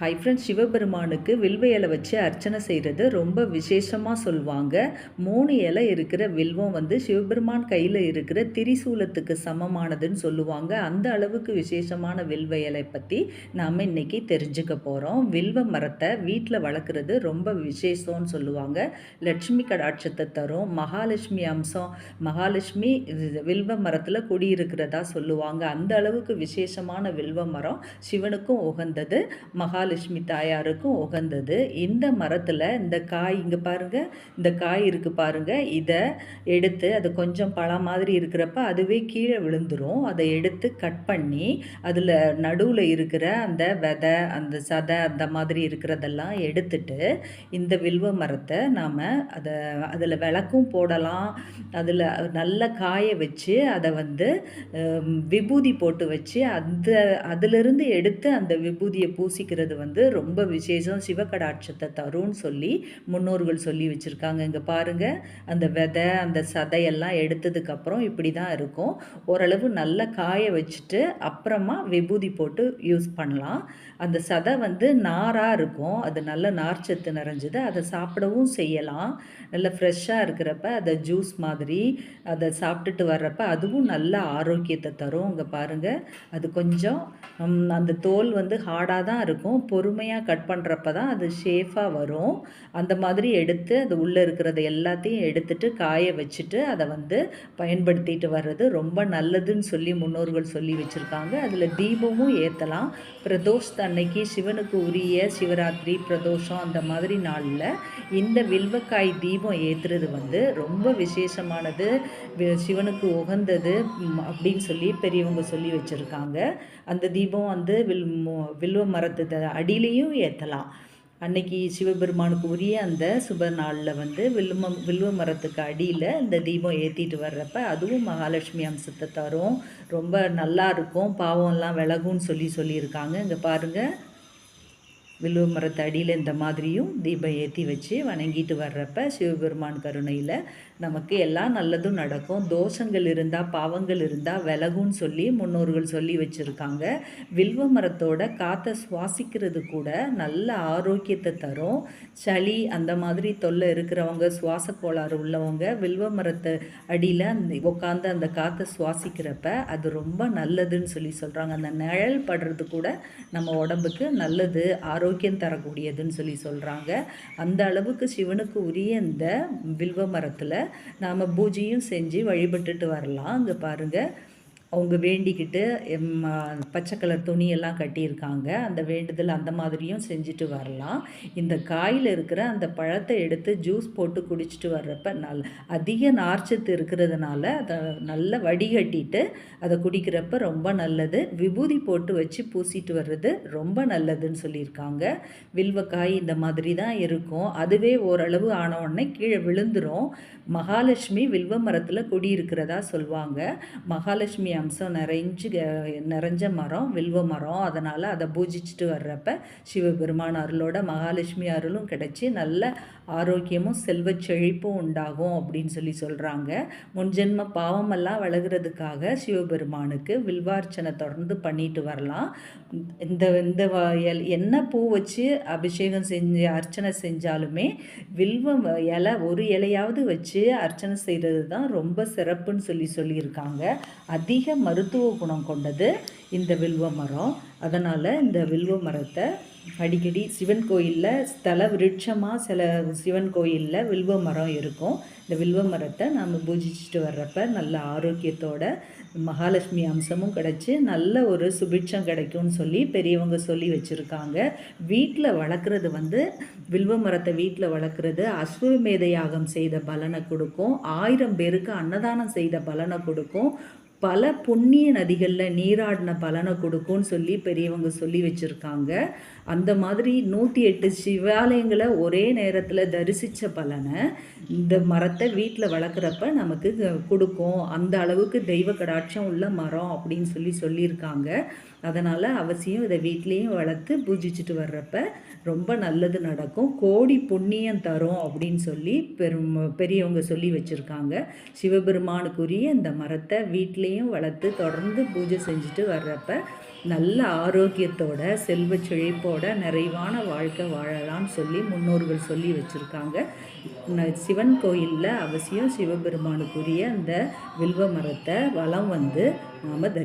Hi friends சிவபெருமானுக்கு வில்வ இலை வச்சு அர்ச்சனை செய்கிறது ரொம்ப விசேஷமாக சொல்லுவாங்க. மூணு இலை இருக்கிற வில்வம் வந்து சிவபெருமான் கையில் இருக்கிற திரிசூலத்துக்கு சமமானதுன்னு சொல்லுவாங்க. அந்த அளவுக்கு விசேஷமான வில்வ இலை பற்றி நாம் இன்னைக்கு தெரிஞ்சுக்க போகிறோம் வில்வ மரத்தை வீட்டில் வளர்க்குறது ரொம்ப விசேஷம்னு சொல்லுவாங்க. லட்சுமி கடாட்சத்தை தரும். மகாலட்சுமி அம்சம் மகாலட்சுமி வில்வ மரத்தில் குடியிருக்கிறதா சொல்லுவாங்க. அந்த அளவுக்கு விசேஷமான வில்வ மரம் சிவனுக்கும் உகந்தது. மகா மகாலட்சுமி தாயாருக்கும் உகந்தது. இந்த மரத்தில் இந்த காய் இங்கே பாருங்கள் இந்த காய் இருக்குது பாருங்கள் இதை எடுத்து அது கொஞ்சம் பழம் மாதிரி இருக்கிறப்ப அதுவே கீழே விழுந்துரும். அதை எடுத்து கட் பண்ணி அதில் நடுவில் இருக்கிற அந்த விதை அந்த சதை அந்த மாதிரி இருக்கிறதெல்லாம் எடுத்துட்டு இந்த வில்வ மரத்தை நாம் அதை அதில் விளக்கும் போடலாம். அதில் நல்ல காய வச்சு அதை வந்து விபூதி போட்டு வச்சு அந்த அதிலிருந்து எடுத்து அந்த விபூதியை பூசிக்கிறது வந்து ரொம்ப விசேஷம். சிவகடாட்சத்தை தரும்னு சொல்லி முன்னோர்கள் சொல்லி வச்சுருக்காங்க. இங்கே பாருங்கள் அந்த விதை அந்த சதையெல்லாம் எடுத்ததுக்கப்புறம் இப்படி தான் இருக்கும். ஓரளவு நல்லா காய வச்சுட்டு அப்புறமா விபூதி போட்டு யூஸ் பண்ணலாம். அந்த சதை வந்து நாராக இருக்கும். அது நல்ல நார்ச்சத்து நிறைஞ்சது. அதை சாப்பிடவும் செய்யலாம். நல்ல ஃப்ரெஷ்ஷாக இருக்கிறப்ப அதை ஜூஸ் மாதிரி அதை சாப்பிட்டுட்டு வர்றப்ப அதுவும் நல்ல ஆரோக்கியத்தை தரும். இங்கே பாருங்கள் அது கொஞ்சம் அந்த தோல் வந்து ஹார்டாக தான் இருக்கும். பொறுமையாக கட் பண்ணுறப்ப தான் அது ஷேஃபாக வரும். அந்த மாதிரி எடுத்து அது உள்ளே இருக்கிறத எல்லாத்தையும் எடுத்துட்டு காய வச்சுட்டு அதை வந்து பயன்படுத்திட்டு வர்றது ரொம்ப நல்லதுன்னு சொல்லி முன்னோர்கள் சொல்லி வச்சுருக்காங்க. அதில் தீபமும் ஏற்றலாம் பிரதோஷ் அன்னைக்கு சிவனுக்கு உரிய சிவராத்திரி பிரதோஷம் அந்த மாதிரி நாளில் இந்த வில்வக்காய் தீபம் ஏற்றுறது வந்து ரொம்ப விசேஷமானது. சிவனுக்கு உகந்தது அப்படின்னு சொல்லி பெரியவங்க சொல்லி வச்சுருக்காங்க. அந்த தீபம் வந்து வில் வில்வ மரத்து அடியிலையும் ஏற்றலாம் அன்னைக்கு சிவபெருமானுக்கு உரிய அந்த சுப நாளில் வந்து வில்லும வில்வ மரத்துக்கு அடியில் இந்த தீபம் ஏற்றிட்டு வர்றப்ப அதுவும் மகாலட்சுமி அம்சத்தை தரும். ரொம்ப நல்லா இருக்கும். பாவம்லாம் விலகும்னு சொல்லி சொல்லியிருக்காங்க. இங்கே பாருங்கள் வில்லுவ மரத்து அடியில் இந்த மாதிரியும் தீபம் ஏற்றி வச்சு வணங்கிட்டு வர்றப்ப சிவபெருமான் கருணையில் நமக்கு எல்லாம் நல்லதும் நடக்கும். தோஷங்கள் இருந்தால் பாவங்கள் இருந்தால் விலகுன்னு சொல்லி முன்னோர்கள் சொல்லி வச்சுருக்காங்க. வில்வ மரத்தோட காற்றை சுவாசிக்கிறது கூட நல்ல ஆரோக்கியத்தை தரும். சளி அந்த மாதிரி தொல்லை இருக்கிறவங்க சுவாச கோளாறு உள்ளவங்க வில்வ மரத்தை அடியில் அந்த உட்காந்து அந்த காற்றை சுவாசிக்கிறப்ப அது ரொம்ப நல்லதுன்னு சொல்லி சொல்கிறாங்க அந்த நிழல் படுறது கூட நம்ம உடம்புக்கு நல்லது ஆரோக்கியம் தரக்கூடியதுன்னு சொல்லி சொல்கிறாங்க அந்த அளவுக்கு சிவனுக்கு உரிய இந்த வில்வ மரத்தில் நாம் பூஜையும் செஞ்சு வழிபட்டுட்டு வரலாம். அங்கே பாருங்கள் அவங்க வேண்டிக்கிட்டு பச்சை கலர் துணியெல்லாம் கட்டியிருக்காங்க. அந்த வேண்டுதல் அந்த மாதிரியும் செஞ்சுட்டு வரலாம். இந்த காயில் இருக்கிற அந்த பழத்தை எடுத்து ஜூஸ் போட்டு குடிச்சிட்டு வர்றப்ப நல் அதிக நார்ச்சத்து இருக்கிறதுனால அதை நல்லா வடிகட்டிட்டு அதை குடிக்கிறப்ப ரொம்ப நல்லது. விபூதி போட்டு வச்சு பூசிட்டு வர்றது ரொம்ப நல்லதுன்னு சொல்லியிருக்காங்க. வில்வக்காய் இந்த மாதிரி தான் இருக்கும். அதுவே ஓரளவு ஆன உடனே கீழே விழுந்துடும் மகாலட்சுமி வில்வ மரத்தில் குடியிருக்கிறதா சொல்லுவாங்க மகாலட்சுமி அம்சம் நிறைஞ்சு நிறைஞ்ச மரம் வில்வ மரம். அதனால் அதை பூஜிச்சுட்டு வர்றப்ப சிவபெருமான் அருளோட மகாலட்சுமி அருளும் கிடச்சி நல்ல ஆரோக்கியமும் செல்வ செழிப்பும் உண்டாகும் அப்படின்னு சொல்லி சொல்கிறாங்க முன்ஜென்ம பாவமெல்லாம் வளர்கிறதுக்காக சிவபெருமானுக்கு வில்வார்ச்சனை தொடர்ந்து பண்ணிட்டு வரலாம். இந்த இந்த என்ன பூ வச்சு அபிஷேகம் செஞ்சு அர்ச்சனை செஞ்சாலுமே வில்வம் இலை ஒரு இலையாவது வச்சு அர்ச்சனை செய்கிறது தான் ரொம்ப சிறப்புன்னு சொல்லி சொல்லியிருக்காங்க. அதிக மருத்துவ குணம் கொண்டது இந்த வில்வ மரம். அதனால் இந்த வில்வ மரத்தை அடிக்கடி சிவன் கோயிலில் ஸ்தல விருட்சமாக சில சிவன் கோயிலில் வில்வ மரம் இருக்கும். இந்த வில்வ மரத்தை நாம் பூஜிச்சுட்டு வர்றப்ப நல்ல ஆரோக்கியத்தோட மகாலட்சுமி அம்சமும் கிடச்சி நல்ல ஒரு சுபிட்சம் கிடைக்கும்னு சொல்லி பெரியவங்க சொல்லி வச்சுருக்காங்க. வீட்டில் வளர்க்குறது வந்து வில்வ மரத்தை வீட்டில் வளர்க்குறது அஸ்வமேத யாகம் செய்த பலனை கொடுக்கும். ஆயிரம் பேருக்கு அன்னதானம் செய்த பலனை கொடுக்கும். பல புண்ணிய நதிகளில் நீராடின பலனை கொடுக்கும்னு சொல்லி பெரியவங்க சொல்லி வச்சுருக்காங்க. அந்த மாதிரி நூற்றி எட்டு சிவாலயங்களை ஒரே நேரத்தில் தரிசித்த பலனை இந்த மரத்தை வீட்டில் வளர்க்குறப்ப நமக்கு கொடுக்கும். அந்த அளவுக்கு தெய்வ கடாட்சம் உள்ள மரம் அப்படின்னு சொல்லி சொல்லியிருக்காங்க. அதனால் அவசியம் இதை வீட்லேயும் வளர்த்து பூஜிச்சுட்டு வர்றப்ப ரொம்ப நல்லது நடக்கும். கோடி புண்ணியம் தரும் அப்படின்னு சொல்லி பெரும் பெரியவங்க சொல்லி வச்சுருக்காங்க. சிவபெருமானுக்குரிய இந்த மரத்தை வீட்லேயும் வளர்த்து தொடர்ந்து பூஜை செஞ்சுட்டு வர்றப்ப நல்ல ஆரோக்கியத்தோட செல்வ செழிப்போட நிறைவான வாழ்க்கை வாழலாம்னு சொல்லி முன்னோர்கள் சொல்லி வச்சுருக்காங்க. சிவன் கோயிலில் அவசியம் சிவபெருமானுக்குரிய அந்த வில்வ மரத்தை வளம் வந்து நாம் தரி